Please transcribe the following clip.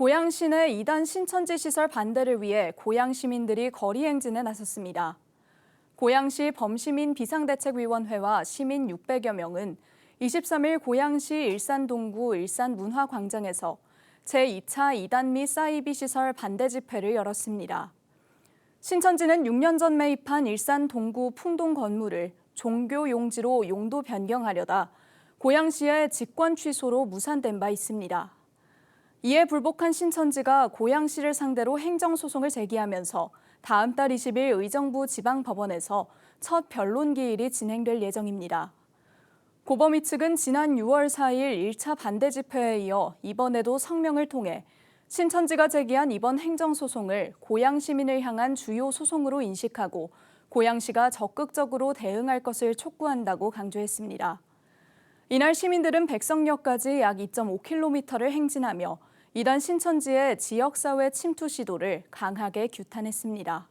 고양시 내 2단 신천지 시설 반대를 위해 고양 시민들이 거리 행진에 나섰습니다. 고양시 범시민 비상대책위원회와 시민 600여 명은 23일 고양시 일산동구 일산문화광장에서 제2차 2단 및 사이비 시설 반대 집회를 열었습니다. 신천지는 6년 전 매입한 일산 동구 풍동 건물을 종교 용지로 용도 변경하려다 고양시의 직권 취소로 무산된 바 있습니다. 이에 불복한 신천지가 고양시를 상대로 행정소송을 제기하면서 다음 달 20일 의정부 지방법원에서 첫 변론 기일이 진행될 예정입니다. 고범위 측은 지난 6월 4일 1차 반대 집회에 이어 이번에도 성명을 통해 신천지가 제기한 이번 행정소송을 고양 시민을 향한 주요 소송으로 인식하고 고양시가 적극적으로 대응할 것을 촉구한다고 강조했습니다. 이날 시민들은 백성역까지 약 2.5km를 행진하며 이단 신천지의 지역사회 침투 시도를 강하게 규탄했습니다.